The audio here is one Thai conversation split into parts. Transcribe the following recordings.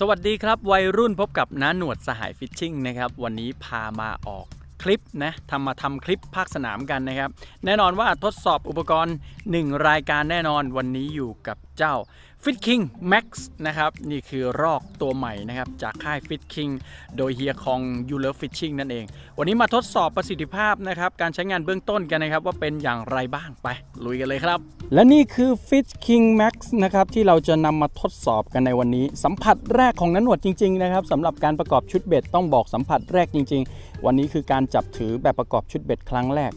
สวัสดีครับ วัยรุ่นพบกับน้าหนวดสหายฟิชชิ่งนะครับ วันนี้พามาออกคลิปนะทำมาทำคลิปภาคสนามกันนะครับ แน่นอนว่าทดสอบอุปกรณ์ 1 รายการแน่นอนวันนี้อยู่กับเจ้า Fit King Max นะครับ นี่คือรอกตัวใหม่นะครับ จากค่าย Fit King โดยเฮียคอง You Love Fishing นั่นเอง วันนี้มาทดสอบประสิทธิภาพนะครับ การใช้งานเบื้องต้นกันนะครับ ว่าเป็นอย่างไรบ้างไป ลุยกันเลยครับ และนี่คือ Fit King Max นะครับ ที่เราจะนำมาทดสอบกันในวันนี้ สัมผัสแรกของนันหนวดจริง ๆ นะครับสำหรับการประกอบชุดเบ็ดต้องบอกสัมผัสแรกจริง ๆ วันนี้คือการจับถือแบบประกอบชุดเบ็ดครั้งแรก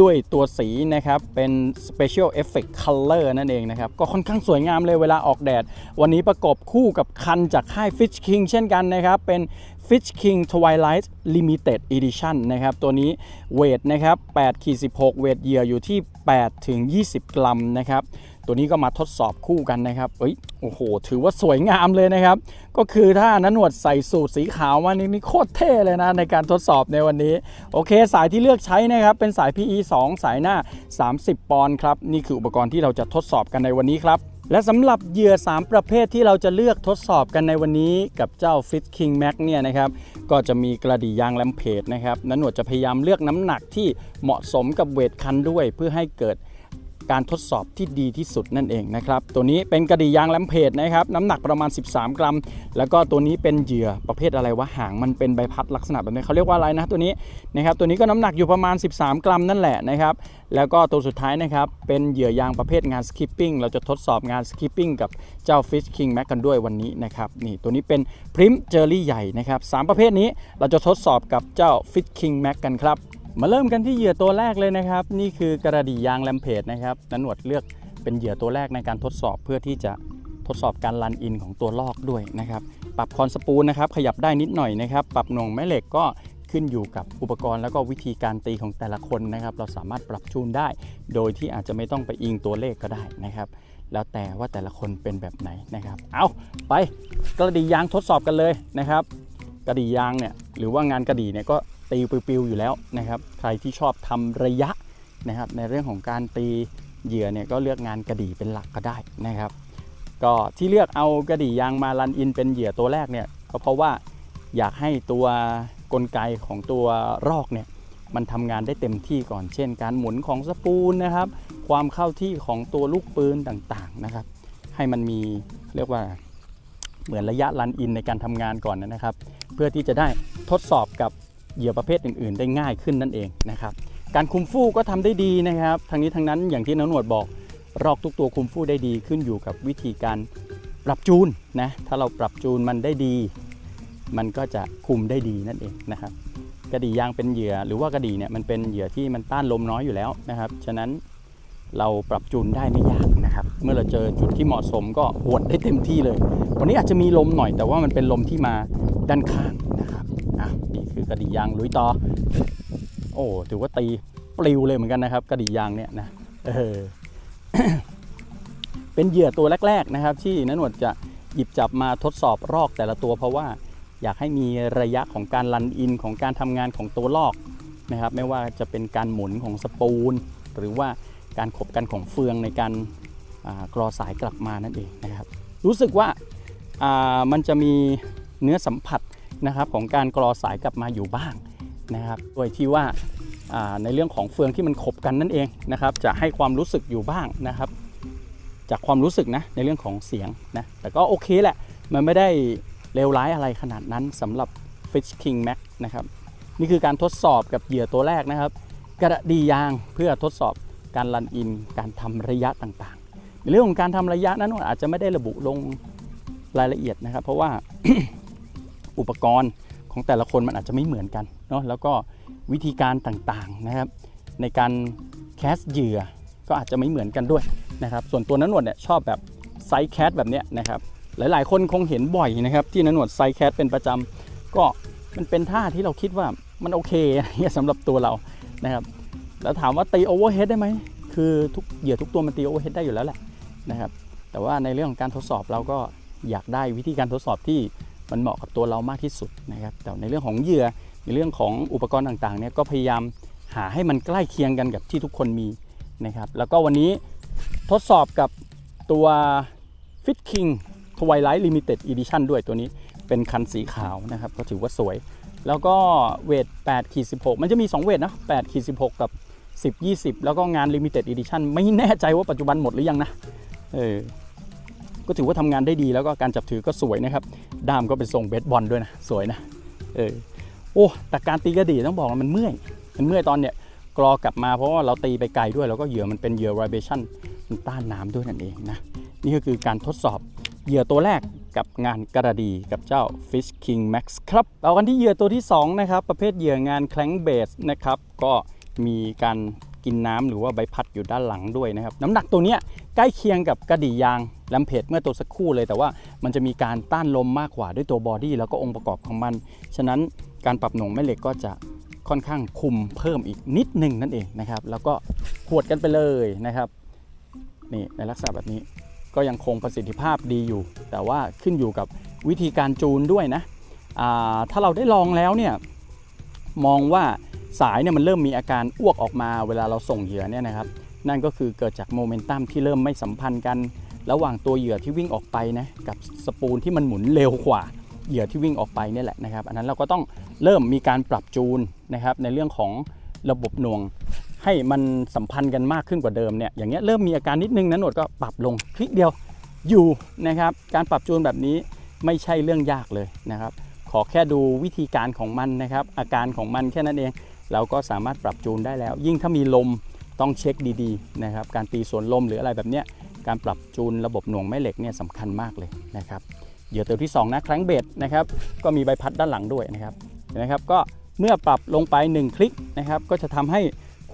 ด้วยตัวสีนะครับเป็น Special Effect Color นั่นเองนะครับ ก็ค่อนข้างสวยงามเลยเวลาออกแดด วันนี้ประกบคู่กับคันจากค่าย Fish King เช่นกันนะครับ เป็น Fish King Twilight Limited Edition นะครับ ตัวนี้เวทนะครับ8ขีด16 เวทเหยื่ออยู่ที่8ถึง20 กรัมนะครับ ตัวนี้ก็มาทดสอบคู่กันนะครับเอ้ยโอ้โห ถือว่าสวยงามเลยนะครับ ก็คือถ้านันหนวดใส่สูทสีขาวมานี่นี่โคตรเท่เลยนะในการทดสอบในวันนี้ โอเค สายที่เลือกใช้นะครับ เป็นสาย PE 2 สายหน้า 30 ปอนด์ครับ นี่คืออุปกรณ์ที่เราจะทดสอบกันในวันนี้ครับและสำหรับเหยื่อ 3 ประเภทที่เราจะเลือกทดสอบกันในวันนี้กับเจ้า Fit King Max เนี่ยนะครับก็จะมีกระดี่ยางแลมเพจนะครับนันหนวดจะพยายามเลือกน้ำหนักที่เหมาะสมกับเวทคันด้วย เพื่อให้เกิด การทดสอบที่ดีที่สุดนั่นเองนะครับ ตัวนี้เป็นกระดี่ยางแลมเพจนะครับ น้ำหนักประมาณ 13 กรัม แล้วก็ตัวนี้เป็นเหยื่อประเภทอะไรวะหางมันเป็นใบพัดลักษณะแบบนี้เขาเรียกว่าอะไรนะตัวนี้นะครับ ตัวนี้ก็น้ำหนักอยู่ประมาณ 13 กรัมนั่นแหละนะครับ แล้วก็ตัวสุดท้ายนะครับ เป็นเหยื่อยางประเภทงานสคิปปิ้งเราจะทดสอบงานสคิปปิ้งกับเจ้า Fish King Max กันด้วยวันนี้นะครับนี่ตัวนี้เป็นพริมเจอรี่ใหญ่นะครับสามประเภทนี้เราจะทดสอบกับเจ้า Fish King Max กันครับ มาเริ่มกันที่เหยื่อตัวแรกเลยนะครับ นี่คือกระดี่ยางแลมเพจนะครับนันหนวดเลือกเป็นเหยื่อตัวแรกในการทดสอบเพื่อที่จะทดสอบการรันอินของตัวลอกด้วยนะครับ ปรับคอนสปูลนะครับ ขยับได้นิดหน่อยนะครับ ปรับหน่วงแม่เหล็กก็ขึ้นอยู่กับอุปกรณ์แล้วก็วิธีการตีของแต่ละคนนะครับ เราสามารถปรับจูนได้ โดยที่อาจจะไม่ต้องไปอิงตัวเลขก็ได้นะครับ แล้วแต่ว่าแต่ละคนเป็นแบบไหนนะครับ เอาไปกระดี่ยางทดสอบกันเลยนะครับ กระดี่ยางเนี่ยหรือว่างานกระดี่เนี่ยก็ ตีปิวๆอยู่แล้วนะครับ ใครที่ชอบทำระยะนะครับ ในเรื่องของการตีเหยื่อเนี่ยก็เลือกงานกระดี่เป็นหลักก็ได้นะครับ ก็ที่เลือกเอากระดี่ยางมารันอินเป็นเหยื่อตัวแรกเนี่ยก็เพราะว่าอยากให้ตัวกลไกของตัวรอกเนี่ยมันทำงานได้เต็มที่ก่อน เช่น การหมุนของสปูลนะครับ ความเข้าที่ของตัวลูกปืนต่างๆนะครับ ให้มันมีเรียกว่าเหมือนระยะรันอินในการทำงานก่อนนะครับ เพื่อที่จะได้ทดสอบกับ เหยื่อประเภทอื่น ๆ ได้ง่ายขึ้นนั่นเองนะครับ การคุมฟูก็ทำได้ดีนะครับทางนี้ทางนั้นอย่างที่น้องหนวดบอก รอกทุกตัวคุมฟูได้ดีขึ้นอยู่กับวิธีการปรับจูนนะถ้าเราปรับจูนมันได้ดี มันก็จะคุมได้ดีนั่นเองนะครับกระดี่ยางเป็นเหยื่อหรือว่ากระดี่เนี่ยมันเป็นเหยื่อที่มันต้านลมน้อยอยู่แล้วนะครับ ฉะนั้นเราปรับจูนได้ไม่ยากนะครับ เมื่อเราเจอจุดที่เหมาะสมก็หวดได้เต็มที่เลย วันนี้อาจจะมีลมหน่อยแต่ว่ามันเป็นลมที่มาด้านข้างนะครับ อะนี่คือกระดี่ยางลุยต่อ โอ้ถือว่าตีปลิวเลยเหมือนกันนะครับ กระดี่ยางเนี่ยนะเออเป็นเหยื่อตัวแรก ๆนะครับ ที่นันหนวดจะหยิบจับมาทดสอบรอกแต่ละตัว เพราะว่าอยากให้มีระยะของการรันอินของการทำงานของตัวลอกนะครับ ไม่ว่าจะเป็นการหมุนของสปูลหรือว่าการขบกันของเฟืองในการกรอสายกลับมานั่นเองนะครับ รู้สึกว่ามันจะมีเนื้อสัมผัส นะครับของการกรอสายกลับมาอยู่บ้างนะครับโดยที่ว่าในเรื่องของเฟืองที่มันขบกันนั่นเองนะครับจะให้ความรู้สึกอยู่บ้างนะครับ จากความรู้สึกนะในเรื่องของเสียงนะแต่ก็โอเคแหละ มันไม่ได้เลวร้ายอะไรขนาดนั้นสำหรับ Fish King Max นะครับนี่คือการทดสอบกับเหยื่อตัวแรกนะครับ กระดียางเพื่อทดสอบการรันอินการทำระยะต่างๆในเรื่องของการทำระยะนั้นอาจจะไม่ได้ระบุลงรายละเอียดนะครับ เพราะว่า อุปกรณ์ของแต่ละคนมันอาจจะไม่เหมือนกันเนาะแล้วก็วิธีการต่างๆนะครับ ในการแคสเหยื่อก็อาจจะไม่เหมือนกันด้วยนะครับ ส่วนตัวนันหนวดเนี่ยชอบแบบไซส์แคสแบบเนี้ยนะครับ หลายๆ คนคงเห็นบ่อยนะครับ ที่นันหนวดไซส์แคสเป็นประจำก็มันเป็นท่าที่เราคิดว่ามันโอเคสำหรับตัวเรานะครับ แล้วถามว่าตีโอเวอร์เฮดได้ไหมคือทุกเหยื่อทุกตัวมันตีโอเวอร์เฮดได้อยู่แล้วแหละนะครับ แต่ว่าในเรื่องของการทดสอบเราก็อยากได้วิธีการทดสอบที่ มันเหมาะกับตัวเรามากที่สุดนะครับ แต่ในเรื่องของเหยื่อในเรื่องของอุปกรณ์ต่างๆเนี่ยก็พยายามหาให้มันใกล้เคียงกันกับที่ทุกคนมีนะครับ แล้วก็วันนี้ทดสอบกับตัว Fit King Twilight Limited Edition ด้วยตัวนี้เป็นคันสีขาวนะครับก็ถือว่าสวย แล้วก็เวท8ขีด16 มันจะมี 2 เวทนะ8ขีด16 กับ 10 20 แล้วก็งาน Limited Edition ไม่แน่ใจว่าปัจจุบันหมดหรือยังนะเออ ก็ถือว่าทำงานได้ดีแล้วก็การจับถือก็สวยนะครับ ด้ามก็เป็นทรงเบสบอลด้วยนะ สวยนะ เออ โอ้แต่การตีกระดี่ต้องบอกว่ามันเมื่อย มันเมื่อยตอนเนี้ยกรอกลับมาเพราะว่าเราตีไปไกลด้วย แล้วก็เหยื่อมันเป็นเหยื่อ vibration มันต้านน้ำด้วยนั่นเองนะ นี่ก็คือการทดสอบเหยื่อตัวแรกกับงานกระดีกับเจ้า Fish King Max ครับเอากันที่เหยื่อตัวที่ 2 นะครับ ประเภทเหยื่องานแคลงเบสนะครับ ก็มีการกินน้ำหรือว่าใบพัดอยู่ด้านหลังด้วยนะครับ น้ำหนักตัวเนี้ยใกล้เคียงกับกระดี่ยาง แลมเพจเมื่อตัวสักครู่เลย แต่ว่ามันจะมีการต้านลมมากกว่าด้วยตัวบอดี้แล้วก็องค์ประกอบของมัน ฉะนั้นการปรับหน่วงแม่เหล็กก็จะค่อนข้างคุมเพิ่มอีกนิดหนึ่งนั่นเองนะครับ แล้วก็หวดกันไปเลยนะครับนี่ในลักษณะแบบนี้ก็ยังคงประสิทธิภาพดีอยู่ แต่ว่าขึ้นอยู่กับวิธีการจูนด้วยนะถ้าเราได้ลองแล้วเนี่ยมองว่าสายเนี่ยมันเริ่มมีอาการอ้วกออกมาเวลาเราส่งเหยื่อเนี่ยนะครับ นั่นก็คือเกิดจากโมเมนตัมที่เริ่มไม่สัมพันธ์กัน ระหว่างตัวเหยื่อที่วิ่งออกไปนะกับสปูลที่มันหมุนเร็วกว่าเหยื่อที่วิ่งออกไปนี่แหละนะครับ อันนั้นเราก็ต้องเริ่มมีการปรับจูนนะครับในเรื่องของระบบหน่วง ให้มันสัมพันธ์กันมากขึ้นกว่าเดิมเนี่ยอย่างเงี้ยเริ่มมีอาการนิดนึงนะหนวดก็ปรับลงคลิกเดียวอยู่นะครับการปรับจูนแบบนี้ไม่ใช่เรื่องยากเลยนะครับขอแค่ดูวิธีการของมันนะครับ อาการของมันแค่นั้นเอง เราก็สามารถปรับจูนได้แล้ว ยิ่งถ้ามีลมต้องเช็คดีๆนะครับการตีสวนลมหรืออะไรแบบเนี้ย การปรับจูนระบบหน่วงแม่เหล็กเนี่ยสำคัญมากเลยนะครับเหยื่อตัวที่สองนะครั้งเบสนะครับก็มีใบพัดด้านหลังด้วยนะครับเห็นะครับก็เมื่อปรับลงไป 1 คลิกนะครับก็จะทำให้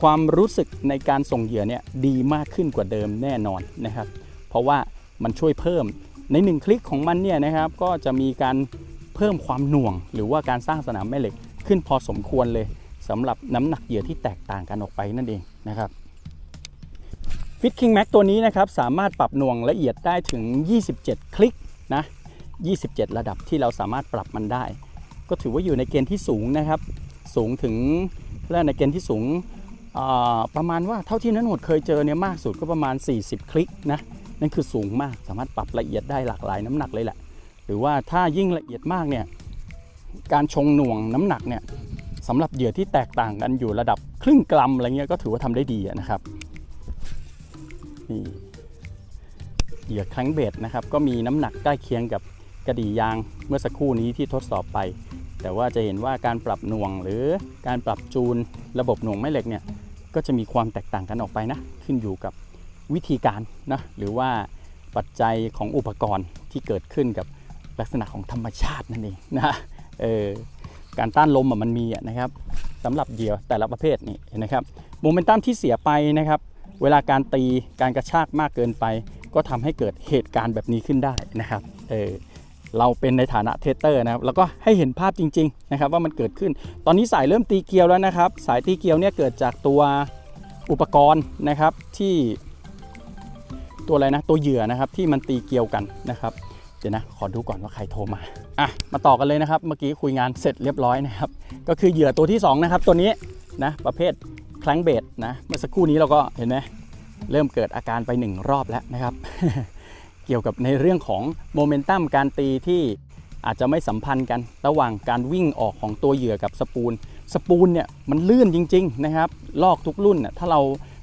ความรู้สึกในการส่งเหยื่อเนี่ยดีมากขึ้นกว่าเดิมแน่นอนนะครับ เพราะว่ามันช่วยเพิ่มใน 1 คลิกของมันเนี่ยนะครับก็จะมีการเพิ่มความหน่วง หรือว่าการสร้างสนามแม่เหล็กขึ้นพอสมควรเลยสำหรับน้ำหนักเหยื่อที่แตกต่างกันออกไปนั่นเองนะครับ Fit King Max ตัวนี้นะครับสามารถปรับหน่วงละเอียดได้ถึง 27 คลิกนะ 27 ระดับที่เราสามารถปรับมันได้ ก็ถือว่าอยู่ในเกณฑ์ที่สูงนะครับ สูงถึงและในเกณฑ์ที่สูงประมาณว่าเท่าที่นันหดเคยเจอเนี่ยมากสุดก็ประมาณ 40 คลิกนะนั่นคือสูงมากสามารถปรับละเอียดได้หลากหลายน้ำหนักเลยแหละ หรือว่าถ้ายิ่งละเอียดมากเนี่ยการชงหน่วงน้ำหนักเนี่ยสำหรับเหยื่อที่แตกต่างกันอยู่ระดับครึ่งกรัมอะไรเงี้ยก็ถือว่าทำได้ดีนะครับ นี่เหยื่อครั้งเบสนะครับ ก็มีน้ำหนักใกล้เคียงกับกระดี่ยางเมื่อสักครู่นี้ที่ทดสอบไป แต่ว่าจะเห็นว่าการปรับหน่วงหรือการปรับจูนระบบหน่วงแม่เหล็กเนี่ยก็จะมีความแตกต่างกันออกไปนะ ขึ้นอยู่กับวิธีการนะหรือว่าปัจจัยของอุปกรณ์ที่เกิดขึ้นกับลักษณะของธรรมชาตินั่นเองนะเออการต้านลมมันมีนะครับสำหรับเหยื่อแต่ละประเภทนี่นะครับโมเมนตัมที่เสียไปนะครับ เวลาการตีการกระชากมากเกินไป ก็ทำให้เกิดเหตุการณ์แบบนี้ขึ้นได้นะครับเออเราเป็นในฐานะเทสเตอร์นะครับแล้วก็ให้เห็นภาพจริงๆนะครับว่ามันเกิดขึ้น ตอนนี้สายเริ่มตีเกลียวแล้วนะครับ สายตีเกลียวเนี่ยเกิดจากตัวอุปกรณ์นะครับที่ตัวอะไรนะตัวเหยื่อนะครับที่มันตีเกลียวกันนะครับเดี๋ยวนะขอดูก่อนว่าใครโทรมาอะมาต่อกันเลยนะครับ เมื่อกี้คุยงานเสร็จเรียบร้อยนะครับ ก็คือเหยื่อตัวที่สองนะครับตัวนี้นะประเภท คลังเบดนะเมื่อสักครู่นี้เราก็เห็นไหมเริ่มเกิดอาการไปหนึ่งรอบแล้วนะครับ เกี่ยวกับในเรื่องของโมเมนตัมการตีที่อาจจะไม่สัมพันธ์กันระหว่างการวิ่งออกของตัวเหยื่อกับสปูล สปูลเนี่ยมันลื่นจริง ๆ นะครับ ลอกทุกรุ่นน่ถ้าเรา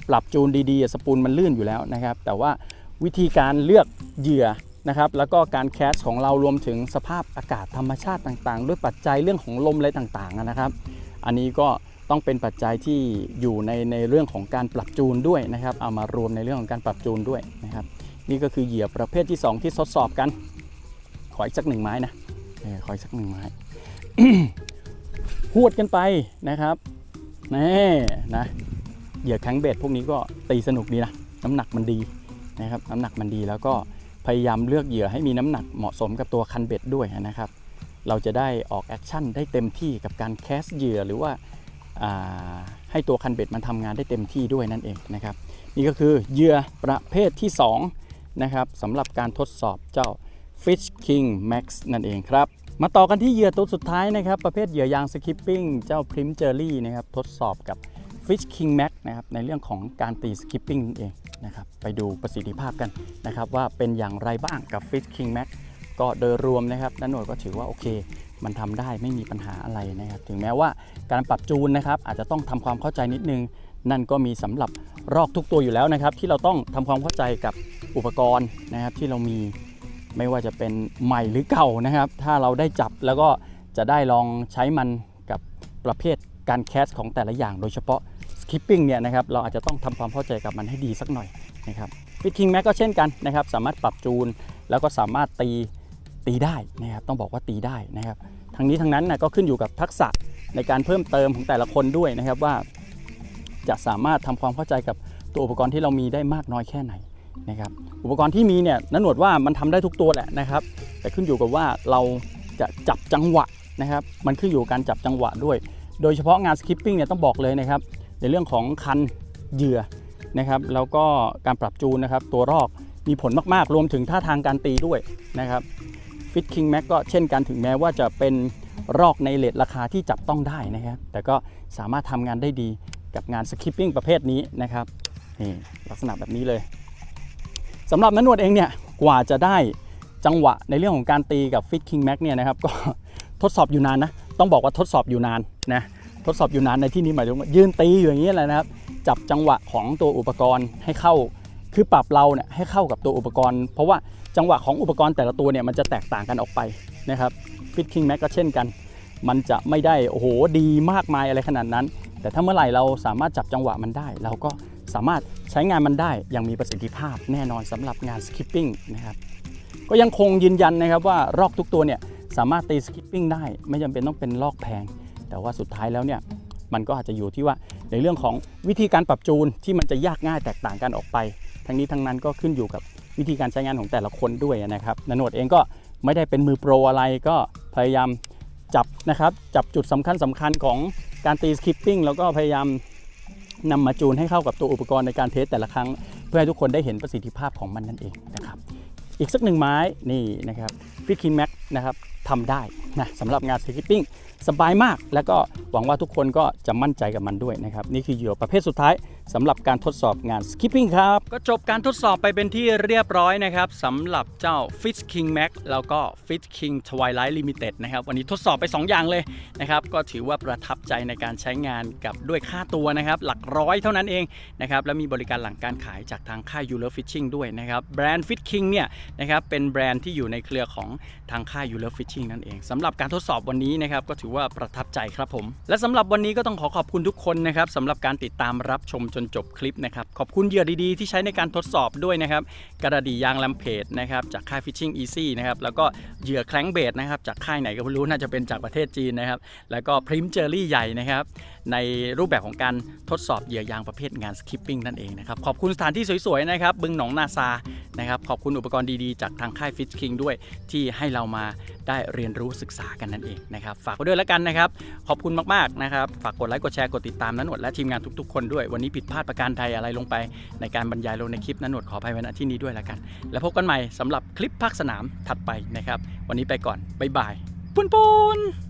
ปรับจูนดีๆ สปูลมันลื่นอยู่แล้วนะครับ แต่ว่าวิธีการเลือกเหยื่อนะครับ แล้วก็การแคสของเรารวมถึงสภาพอากาศธรรมชาติต่างๆ ด้วยปัจจัยเรื่องของลมอะไรต่างๆนะครับ อันนี้ก็ ต้องเป็นปัจจัยที่อยู่ในในเรื่องของการปรับจูนด้วยนะครับ เอามารวมในเรื่องของการปรับจูนด้วยนะครับ นี่ก็คือเหยื่อประเภทที่ 2 ที่ทดสอบกัน ขออีกสักหนึ่งไม้นะขออีกสักหนึ่งไม้พูดกันไปนะครับนี่นะเหยื่อแข็งเบ็ดพวกนี้ก็ตีสนุกดีนะน้ำหนักมันดีนะครับน้ำหนักมันดีแล้วก็พยายามเลือกเหยื่อให้มีน้ำหนักเหมาะสมกับตัวคันเบ็ดด้วยนะครับ เราจะได้ออกแอคชั่นได้เต็มที่กับการแคสเหยื่อหรือว่า ให้ตัวคันเบ็ดมันทำงานได้เต็มที่ด้วยนั่นเองนะครับนี่ก็คือเหยื่อประเภทที่2นะครับสำหรับการทดสอบเจ้า Fish King Max นั่นเองครับ มาต่อกันที่เหยื่อตัวสุดท้ายนะครับ ประเภทเหยื่อยางสคิปปิ้งเจ้า Prim Jelly นะครับทดสอบกับ Fish King Max นะครับในเรื่องของการตีสคิปปิ้งนั่นเองนะครับไปดูประสิทธิภาพกันนะครับว่าเป็นอย่างไรบ้างกับ Fish King Max ก็โดยรวมนะครับนันหน่วยก็ถือว่าโอเค มันทำได้ไม่มีปัญหาอะไรนะครับ ถึงแม้ว่าการปรับจูนนะครับ อาจจะต้องทำความเข้าใจนิดนึง นั่นก็มีสำหรับรอกทุกตัวอยู่แล้วนะครับ ที่เราต้องทำความเข้าใจกับอุปกรณ์นะครับ ที่เรามีไม่ว่าจะเป็นใหม่หรือเก่านะครับ ถ้าเราได้จับแล้วก็จะได้ลองใช้มันกับประเภทการแคสของแต่ละอย่าง โดยเฉพาะ skipping เนี่ยนะครับเราอาจจะต้องทำความเข้าใจกับมันให้ดีสักหน่อยนะครับฟิตคิงแม็กก็เช่นกันนะครับ สามารถปรับจูนแล้วก็สามารถตี ตีได้นะครับต้องบอกว่าตีได้นะครับทั้งนี้ทั้งนั้นนะก็ขึ้นอยู่กับทักษะในการเพิ่มเติมของแต่ละคนด้วยนะครับว่า จะสามารถทำความเข้าใจกับตัวอุปกรณ์ที่เรามีได้มากน้อยแค่ไหนนะครับอุปกรณ์ที่มีเนี่ยนันหนวดว่ามันทำได้ทุกตัวแหละนะครับ แต่ขึ้นอยู่กับว่าเราจะจับจังหวะนะครับ มันขึ้นอยู่กับการจับจังหวะด้วย โดยเฉพาะงานสคิปปิ้งเนี่ยต้องบอกเลยนะครับ ในเรื่องของคันเหยื่อนะครับ แล้วก็การปรับจูนนะครับ ตัวรอกมีผลมากๆ รวมถึงท่าทางการตีด้วยนะครับ ฟิตคิงแม็กก็เช่นกันถึงแม้ว่าจะเป็นรอกในเลทราคาที่จับต้องได้นะครับ แต่ก็สามารถทำงานได้ดีกับงานสคริปปิ้งประเภทนี้นะครับนี่ลักษณะแบบนี้เลยสำหรับนันวดเองเนี่ยกว่าจะได้จังหวะในเรื่องของการตีกับ Fit King Max เนี่ยนะครับก็ทดสอบอยู่นานนะต้องบอกว่าทดสอบอยู่นานนะทดสอบอยู่นานในที่นี้หมายถึงยืนตีอยู่อย่างนี้แหละนะครับ จับจังหวะของตัวอุปกรณ์ให้เข้า คือปรับเราเนี่ยให้เข้ากับตัวอุปกรณ์ เพราะว่าจังหวะของอุปกรณ์แต่ละตัวเนี่ยมันจะแตกต่างกันออกไปนะครับ Fit King Max ก็เช่นกัน มันจะไม่ได้โอ้โหดีมากมายอะไรขนาดนั้น แต่ถ้าเมื่อไหร่เราสามารถจับจังหวะมันได้ เราก็สามารถใช้งานมันได้อย่างมีประสิทธิภาพแน่นอนสำหรับงาน skipping นะครับก็ยังคงยืนยันนะครับว่ารอกทุกตัวเนี่ยสามารถตี skipping ได้ไม่จำเป็นต้องเป็นลอกแพง แต่ว่าสุดท้ายแล้วเนี่ยมันก็อาจจะอยู่ที่ว่าในเรื่องของวิธีการปรับจูนที่มันจะยากง่ายแตกต่างกันออกไป ทั้งนี้ทั้งนั้นก็ขึ้นอยู่กับวิธีการใช้งานของแต่ละคนด้วยนะครับนนวดเองก็ไม่ได้เป็นมือโปรอะไรก็พยายามจับนะครับจับจุดสำคัญสำคัญของการตี skipping แล้วก็พยายามนำมาจูนให้เข้ากับตัวอุปกรณ์ในการเทสแต่ละครั้ง เพื่อให้ทุกคนได้เห็นประสิทธิภาพของมันนั่นเองนะครับ อีกสักหนึ่งไม้นี่นะครับฟิตคิงแม็กนะครับ ทำได้นะสำหรับงานสกิปปิ้งสบายมาก แล้วก็หวังว่าทุกคนก็จะมั่นใจกับมันด้วยนะครับ นี่คือเหยื่อประเภทสุดท้ายสำหรับการทดสอบงานสกิปปิ้งครับ ก็จบการทดสอบไปเป็นที่เรียบร้อยนะครับสำหรับเจ้า Fit King Max แล้วก็ Fit King Twilight Limited นะครับ วันนี้ทดสอบไป 2 อย่างเลยนะครับ ก็ถือว่าประทับใจในการใช้งานกับด้วยค่าตัวนะครับ หลักร้อยเท่านั้นเองนะครับและมีบริการหลังการขายจากทางค่าย u l o Fishing ด้วยนะครับแบรนด์ Fit King เนี่ยนะครับเป็นแบรนด์ที่อยู่ในเครือของทางค่าย u l o Fishing นั่นเองสำหรับการทดสอบวันนี้นะครับก็ถือว่าประทับใจครับผม และสำหรับวันนี้ก็ต้องขอขอบคุณทุกคนนะครับสำหรับการติดตามรับชมจนจบคลิปนะครับขอบคุณเหยื่อดีๆ ที่ใช้ในการทดสอบด้วยนะครับกระดียางลำเพจนะครับจากค่าย Fishing Easy นะครับแล้วก็เหยื่อแคลงเบดนะครับจากค่ายไหนก็ไม่รู้น่าจะเป็นจากประเทศจีนนะครับแล้วก็พริมเจอรี่ใหญ่นะครับในรูปแบบของการทดสอบเหยื่อยางประเภทงานสคิปปิ้งนั่นเองนะครับขอบคุณสถานที่สวยๆนะครับบึงหนองนาซานะครับขอบคุณอุปกรณ์ดีๆ จากทางค่าย Fish King ด้วยที่ให้เรามา ได้เรียนรู้ศึกษากันนั่นเองนะครับฝากไว้ด้วยแล้วกันนะครับ ขอบคุณมากๆนะครับฝากกดไลค์กดแชร์กดติดตามนันหนวดและทีมงานทุกๆ คนด้วย วันนี้ผิดพลาดประการใดอะไรลงไป ในการบรรยายลงในคลิปนันหนวดขออภัยไว้ณที่นี้ด้วยแล้วกัน แล้วพบกันใหม่สำหรับคลิปภาคสนามถัดไปนะครับ วันนี้ไปก่อนบ๊ายบายปุนปุน